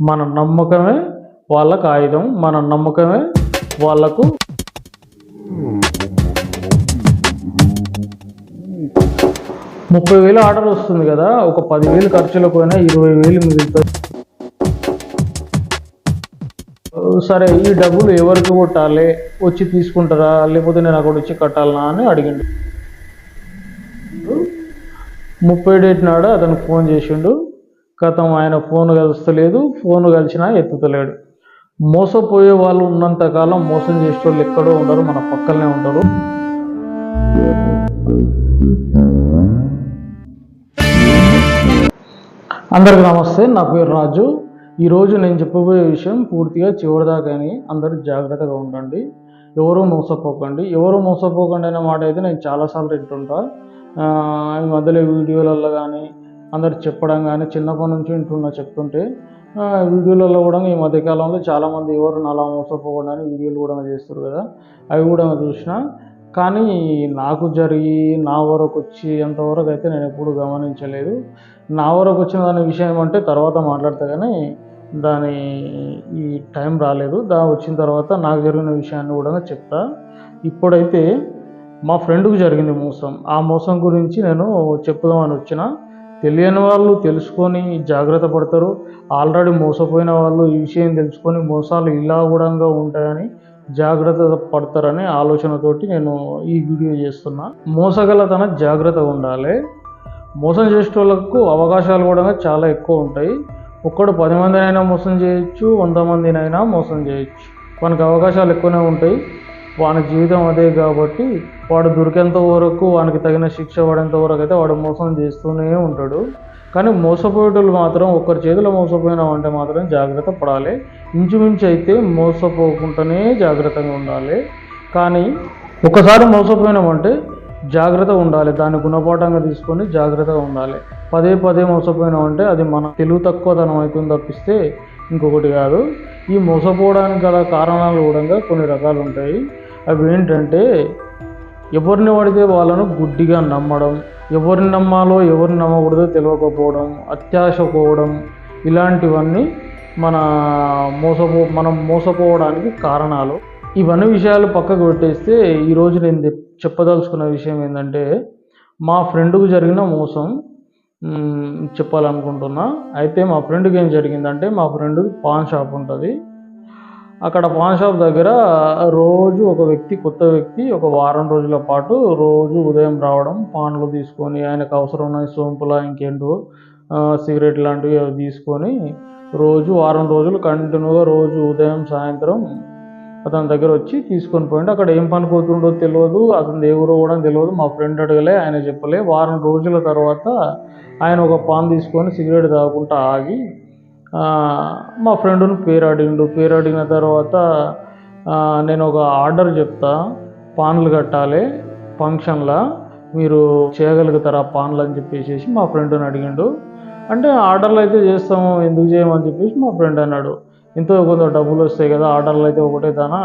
మన నమ్మకమే వాళ్ళకు ఆయుధం మన నమ్మకమే వాళ్ళకు ముప్పై వేలు ఆర్డర్ వస్తుంది కదా ఒక పదివేలు ఖర్చులకు పోయినా ఇరవై వేలు మిగులుతుంది సరే ఈ డబ్బులు ఎవరికి కొట్టాలి? వచ్చి తీసుకుంటారా? లేకపోతే నేను అక్కడ వచ్చి కట్టాలనా అని అడిగిండు. ముప్పై డేట్ నాడు అతనికి ఫోన్ చేసిండు. గతం ఆయన ఫోన్ కలుస్తలేదు ఫోన్ కలిసినా ఎత్తుతలేడు. మోసపోయే వాళ్ళు ఉన్నంతకాలం మోసం చేసే వాళ్ళు ఎక్కడో ఉండరు మన పక్కనే ఉండరు. అందరికి నమస్తే నా పేరు రాజు. ఈరోజు నేను చెప్పబోయే విషయం పూర్తిగా చివరిదాకా అని అందరూ జాగ్రత్తగా ఉండండి. ఎవరూ మోసపోకండి. ఎవరు మోసపోకండి అనే మాట అయితే నేను చాలాసార్లు వింటుంటా. ఈ మధ్యలో వీడియోలలో కానీ అందరు చెప్పడం కానీ చిన్నప్పటి నుంచి వింటున్నా చెప్తుంటే వీడియోలలో కూడా ఈ మధ్యకాలంలో చాలామంది ఎవరు నాలా మోసపోకుండా అని వీడియోలు కూడా చేస్తారు కదా అవి కూడా చూసిన. కానీ నాకు జరిగి నా వరకు వచ్చి ఎంతవరకు అయితే నేను ఎప్పుడు గమనించలేదు. నా వరకు వచ్చిన దాని విషయం అంటే తర్వాత మాట్లాడతా కానీ దాని ఈ టైం రాలేదు. దా వచ్చిన తర్వాత నాకు జరిగిన విషయాన్ని కూడా చెప్తా. ఇప్పుడైతే మా ఫ్రెండ్కు జరిగింది మోసం. ఆ మోసం గురించి నేను చెప్పుదామని వచ్చిన. తెలియని వాళ్ళు తెలుసుకొని జాగ్రత్త పడతారు. ఆల్రెడీ మోసపోయిన వాళ్ళు ఈ విషయం తెలుసుకొని మోసాలు ఇలా కూడా ఉంటాయని జాగ్రత్త పడతారనే ఆలోచనతోటి నేను ఈ వీడియో చేస్తున్నా. మోసగలతన జాగ్రత్తగా ఉండాలి. మోసం చేసే వాళ్ళకు అవకాశాలు కూడా చాలా ఎక్కువ ఉంటాయి. ఒక్కడు పది మందినైనా మోసం చేయొచ్చు వంద మందినైనా మోసం చేయొచ్చు. మనకు అవకాశాలు ఎక్కువనే ఉంటాయి. వాని జీవితం అదే కాబట్టి వాడు దొరికేంత వరకు వానికి తగిన శిక్ష పడేంత వరకు అయితే వాడు మోసం చేస్తూనే ఉంటాడు. కానీ మోసపోయేటోళ్ళు మాత్రం ఒకరి చేతిలో మోసపోయినామంటే మాత్రం జాగ్రత్త పడాలి. ఇంచుమించు అయితే మోసపోకుండానే జాగ్రత్తగా ఉండాలి. కానీ ఒకసారి మోసపోయినామంటే జాగ్రత్తగా ఉండాలి. దాన్ని గుణపాఠంగా తీసుకొని జాగ్రత్తగా ఉండాలి. పదే పదే మోసపోయినామంటే అది మన తెలుగు తక్కువతనం అవుతుంది తప్పిస్తే ఇంకొకటి కాదు. ఈ మోసపోవడానికి గల కారణాలు కూడా కొన్ని రకాలు ఉంటాయి. అవి ఏంటంటే ఎవరిని పడితే వాళ్ళను గుడ్డిగా నమ్మడం ఎవరిని నమ్మాలో ఎవరిని నమ్మకూడదో తెలియకపోవడం అత్యాశ పోవడం ఇలాంటివన్నీ మన మోసపో మనం మోసపోవడానికి కారణాలు. ఇవన్నీ విషయాలు పక్కకు పెట్టేస్తే ఈరోజు నేను చెప్పదలుచుకున్న విషయం ఏంటంటే మా ఫ్రెండ్కు జరిగిన మోసం చెప్పాలనుకుంటున్నా. అయితే మా ఫ్రెండ్కి ఏం జరిగిందంటే మా ఫ్రెండ్ పాన్ షాప్ ఉంటుంది. అక్కడ పాన్ షాప్ దగ్గర రోజు ఒక వ్యక్తి కొత్త వ్యక్తి ఒక వారం రోజుల పాటు రోజు ఉదయం రావడం పాన్లు తీసుకొని ఆయనకు అవసరమైన సోంపుల ఇంకేంటో సిగరెట్ లాంటివి అవి తీసుకొని రోజు వారం రోజులు కంటిన్యూగా రోజు ఉదయం సాయంత్రం అతని దగ్గర వచ్చి తీసుకొని పోయిండు. అక్కడ ఏం పనుకోతుండో తెలియదు అతను ఎవరో కూడా తెలియదు. మా ఫ్రెండ్ అడగలే ఆయన చెప్పలే. వారం రోజుల తర్వాత ఆయన ఒక పాన్ తీసుకొని సిగరెట్ తాగుకుంటా ఆగి మా ఫ్రెండ్ని పేరు అడిగిండు పేరు అడిగిన తర్వాత నేను ఒక ఆర్డర్ చెప్తా. పాన్లు కట్టాలి. ఫంక్షన్లా మీరు చేయగలుగుతారా పాన్లు అని చెప్పేసి మా ఫ్రెండ్ని అడిగిండు. అంటే ఆర్డర్లు అయితే చేస్తాము ఎందుకు చేయమని చెప్పేసి మా ఫ్రెండ్ అన్నాడు. ఎంతో కొంత డబ్బులు వస్తాయి కదా ఆర్డర్లు అయితే ఒకటే దానా?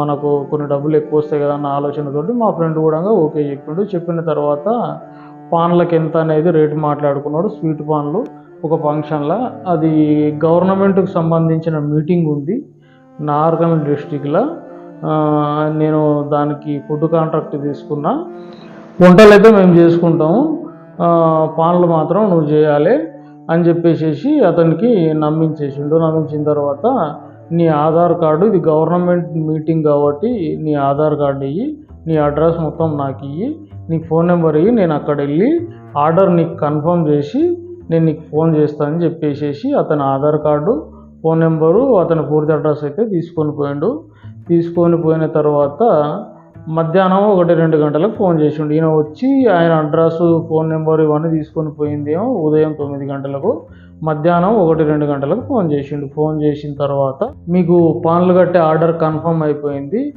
మనకు కొన్ని డబ్బులు ఎక్కువ వస్తాయి కదా అన్న ఆలోచనతోటి మా ఫ్రెండ్ కూడా ఓకే చెప్పిండు. చెప్పిన తర్వాత పాన్లకు ఎంత అనేది రేటు మాట్లాడుకున్నాడు. స్వీట్ పాన్లు ఒక ఫంక్షన్లో. అది గవర్నమెంట్కి సంబంధించిన మీటింగ్ ఉంది. నార్గల్ డిస్టిక్లో నేను దానికి ఫుడ్ కాంట్రాక్ట్ తీసుకున్నా. వంటలు అయితే మేము చేసుకుంటాము. పాన్లు మాత్రం నువ్వు చేయాలి అని చెప్పేసేసి అతనికి నమ్మించేసిండు. నమ్మించిన తర్వాత నీ ఆధార్ కార్డు ఇది గవర్నమెంట్ మీటింగ్ కాబట్టి నీ ఆధార్ కార్డు ఇయ్యి నీ అడ్రస్ మొత్తం నాకు ఇయ్యి నీ ఫోన్ నెంబర్ ఇయ్యి నేను అక్కడ వెళ్ళి ఆర్డర్ నీకు కన్ఫర్మ్ చేసి నేను నీకు ఫోన్ చేస్తానని చెప్పేసేసి అతని ఆధార్ కార్డు ఫోన్ నెంబరు అతని పూర్తి అడ్రస్ అయితే తీసుకొని పోయిండు. తీసుకొని పోయిన తర్వాత మధ్యాహ్నం ఒకటి రెండు గంటలకు ఫోన్ చేసిండు. ఈయన వచ్చి ఆయన అడ్రస్ ఫోన్ నెంబర్ ఇవన్నీ తీసుకొని పోయిందేమో ఉదయం తొమ్మిది గంటలకు మధ్యాహ్నం ఒకటి రెండు గంటలకు ఫోన్ చేసిండు. ఫోన్ చేసిన తర్వాత మీకు పాన్లు కట్టే ఆర్డర్ కన్ఫర్మ్ అయిపోయింది.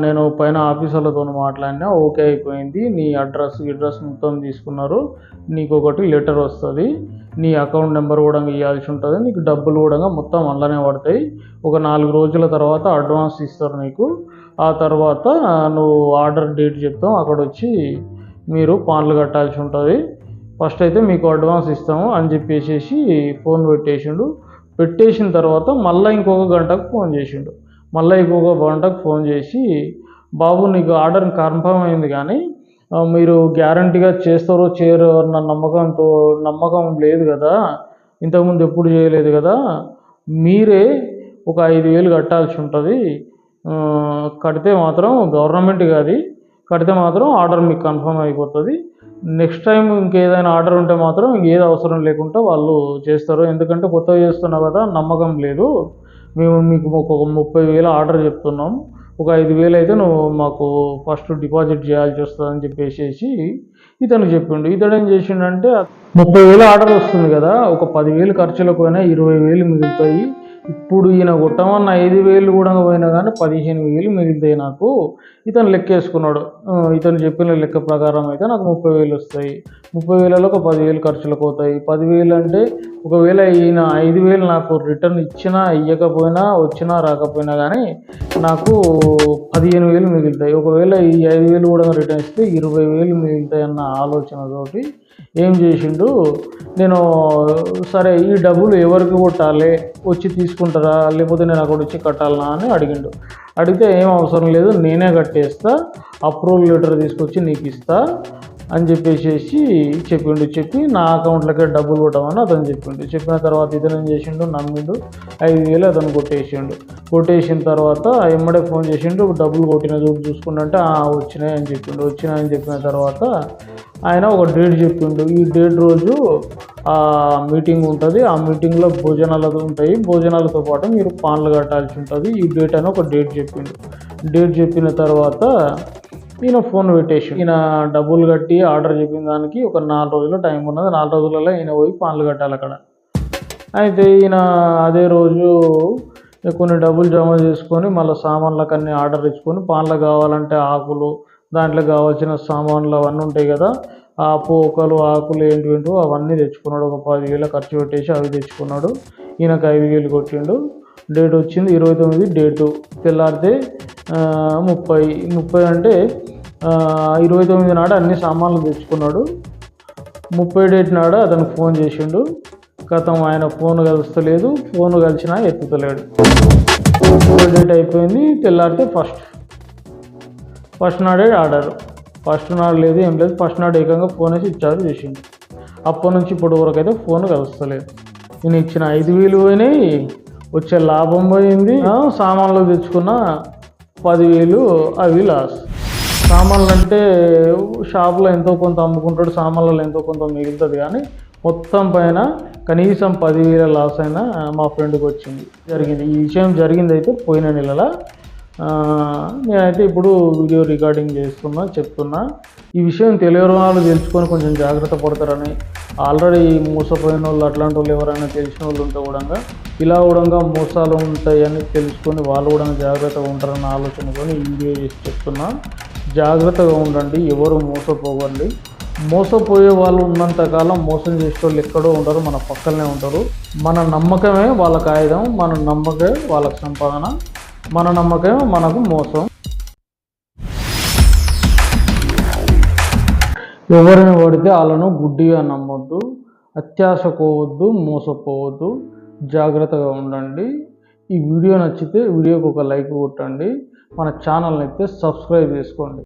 నేను పైన ఆఫీసర్లతో మాట్లాడినా ఓకే అయిపోయింది నీ అడ్రస్ అడ్రస్ మొత్తం తీసుకున్నారు నీకు ఒకటి లెటర్ వస్తుంది నీ అకౌంట్ నెంబర్ కూడా ఇవ్వాల్సి ఉంటుంది నీకు డబ్బులు కూడా మొత్తం అందులోనే పడతాయి ఒక నాలుగు రోజుల తర్వాత అడ్వాన్స్ ఇస్తారు నీకు ఆ తర్వాత నువ్వు ఆర్డర్ డేట్ చెప్తాం అక్కడ వచ్చి మీరు పాన్లు కట్టాల్సి ఉంటుంది ఫస్ట్ అయితే మీకు అడ్వాన్స్ ఇస్తాము అని చెప్పేసి ఫోన్ పెట్టేసిండు పెట్టేసిన తర్వాత మళ్ళీ ఇంకొక గంటకు ఫోన్ చేసిండు. మళ్ళీ ఇంకొక గంటకు ఫోన్ చేసి బాబు నీకు ఆర్డర్ కన్ఫర్మ్ అయింది కానీ మీరు గ్యారంటీగా చేస్తారో చేయరో అన్న నమ్మకంతో నమ్మకం లేదు కదా. ఇంతకుముందు ఎప్పుడు చేయలేదు కదా. మీరే ఒక ఐదు వేలు కట్టాల్సి ఉంటుంది. కడితే మాత్రం గవర్నమెంట్ కాదు కడితే మాత్రం ఆర్డర్ మీకు కన్ఫర్మ్ అయిపోతుంది. నెక్స్ట్ టైం ఇంకేదైనా ఆర్డర్ ఉంటే మాత్రం ఇంకేది అవసరం లేకుండా వాళ్ళు చేస్తారు. ఎందుకంటే కొత్తగా చేస్తున్నావు కదా నమ్మకం లేదు. మేము మీకు ఒక ముప్పై వేలు ఆర్డర్ చెప్తున్నాం. ఒక ఐదు వేలు అయితే నువ్వు మాకు ఫస్ట్ డిపాజిట్ చేయాల్సి వస్తుందని చెప్పేసి ఇతను చెప్పిండు. ఇతడు ఏం చేసిండంటే ముప్పై వేలు ఆర్డర్ వస్తుంది కదా ఒక పదివేలు ఖర్చులకు అయినా ఇరవై వేలు మిగులుతాయి. ఇప్పుడు ఈయన కొట్టమన్న ఐదు వేలు కూడా పోయినా కానీ పదిహేను వేలు మిగులుతాయి నాకు. ఇతను లెక్క వేసుకున్నాడు ఇతను చెప్పిన లెక్క ప్రకారం అయితే నాకు ముప్పై వేలు వస్తాయి. ముప్పై వేలలో ఒక పదివేలు ఖర్చులకు పోతాయి. పదివేలు అంటే ఒకవేళ ఈయన ఐదు వేలు నాకు రిటర్న్ ఇచ్చినా ఇవ్వకపోయినా వచ్చినా రాకపోయినా కానీ నాకు పదిహేను వేలు మిగులుతాయి. ఒకవేళ ఈ ఐదు వేలు కూడా రిటర్న్ ఇస్తే ఇరవై వేలు మిగులుతాయి అన్న ఆలోచనతోటి ఏం చేసిండు? నేను సరే ఈ డబ్బులు ఎవరికి కొట్టాలి? వచ్చి తీసుకుంటారా? లేకపోతే నేను అక్కడ వచ్చి కట్టాలనా అని అడిగిండు. అడిగితే ఏం అవసరం లేదు నేనే కట్టేస్తా అప్రూవల్ లెటర్ తీసుకొచ్చి నీకు ఇస్తా అని చెప్పేసి చెప్పిండు. చెప్పి నా అకౌంట్లోకి డబ్బులు కొట్టమని అతను చెప్పిండు. చెప్పిన తర్వాత ఇతను ఏం చేసిండు? నమ్మిండు. ఐదు వేలు అతను కొట్టేసిండు. కొట్టేసిన తర్వాత ఎమ్మడే ఫోన్ చేసిండు డబ్బులు కొట్టిన చూపు చూసుకుంటే వచ్చినాయి అని చెప్పిండు. వచ్చినాయని చెప్పిన తర్వాత ఆయన ఒక డేట్ చెప్పిండు. ఈ డేట్ రోజు ఆ మీటింగ్ ఉంటుంది. ఆ మీటింగ్లో భోజనాలు ఉంటాయి. భోజనాలతో పాటు మీరు పాన్లు కట్టాల్సి ఉంటుంది. ఈ డేట్ అని ఒక డేట్ చెప్పిండు. డేట్ చెప్పిన తర్వాత ఈయన ఫోన్ పెట్టేసి ఈయన డబ్బులు కట్టి ఆర్డర్ చెప్పిన దానికి ఒక నాలుగు రోజులు టైం ఉన్నది. నాలుగు రోజులలో ఈయన పోయి పాన్లు కట్టాలి అక్కడ. అయితే ఈయన అదే రోజు కొన్ని డబ్బులు జమ చేసుకొని మళ్ళీ సామాన్లకన్నీ ఆర్డర్ ఇచ్చుకొని పాన్లు కావాలంటే ఆకులు దాంట్లో కావాల్సిన సామాన్లు అవన్నీ ఉంటాయి కదా ఆ పోకలు ఆకులు ఏంటి ఏంటో అవన్నీ తెచ్చుకున్నాడు. ఒక పదివేల ఖర్చు పెట్టేసి అవి తెచ్చుకున్నాడు. ఈయనకు ఐదు వేలు కొట్టిండు. డేట్ వచ్చింది ఇరవై తొమ్మిది డేటు తెల్లారితే ముప్పై ముప్పై అంటే ఇరవై తొమ్మిది నాడు అన్ని సామాన్లు తెచ్చుకున్నాడు. ముప్పై డేట్ నాడు అతనికి ఫోన్ చేసిండు. గతం ఆయన ఫోన్ కలుస్తలేదు ఫోన్ కలిసినా ఎత్తుతలేడు. ముప్పై డేట్ అయిపోయింది తెల్లారితే ఫస్ట్. ఫస్ట్ నాడే ఆర్డర్ ఫస్ట్ నాడు లేదు ఏం లేదు. ఫస్ట్ నాడు ఏకంగా ఫోన్ వేసి ఇచ్చారు చేసిండు. అప్పటి నుంచి ఇప్పటి వరకు అయితే ఫోన్ కలుస్తలేదు. నేను ఇచ్చిన ఐదు వేలు పోయినాయి. వచ్చే లాభం పోయింది. సామాన్లు తెచ్చుకున్న పదివేలు అవి లాస్. సామాన్లు అంటే షాప్లో ఎంతో కొంత అమ్ముకుంటాడు సామాన్లలో ఎంతో కొంత మిగులుతుంది కానీ మొత్తం పైన కనీసం పదివేల లాస్ అయినా మా ఫ్రెండ్కి వచ్చింది. జరిగింది. ఈ విషయం జరిగింది అయితే పోయిన నెలల నేనైతే ఇప్పుడు వీడియో రికార్డింగ్ చేస్తున్నా చెప్తున్నా. ఈ విషయం తెలియని వాళ్ళు తెలుసుకొని కొంచెం జాగ్రత్త పడతారని ఆల్రెడీ మోసపోయిన వాళ్ళు అట్లాంటి వాళ్ళు ఎవరైనా తెలిసిన వాళ్ళు ఉంటే కూడా ఇలా కూడా మోసాలు ఉంటాయని తెలుసుకొని వాళ్ళు కూడా జాగ్రత్తగా ఉంటారన్న ఆలోచనతో ఈ వీడియో చేసి చెప్తున్నా. జాగ్రత్తగా ఉండండి ఎవరు మోసపోకండి. మోసపోయే వాళ్ళు ఉన్నంతకాలం మోసం చేసే వాళ్ళు ఎక్కడో ఉండరు మన పక్కనే ఉంటారు. మన నమ్మకమే వాళ్ళకి ఆయుధం మన నమ్మకమే వాళ్ళకి సంపాదన. మన నమ్మకమే మనకు మోసం. ఎవరిని పడితే వాళ్ళను గుడ్డిగా నమ్మొద్దు అత్యాశ పోవద్దు మోసపోవద్దు. జాగ్రత్తగా ఉండండి. ఈ వీడియో నచ్చితే వీడియోకి ఒక లైక్ కొట్టండి. మన ఛానల్ని అయితే సబ్స్క్రైబ్ చేసుకోండి.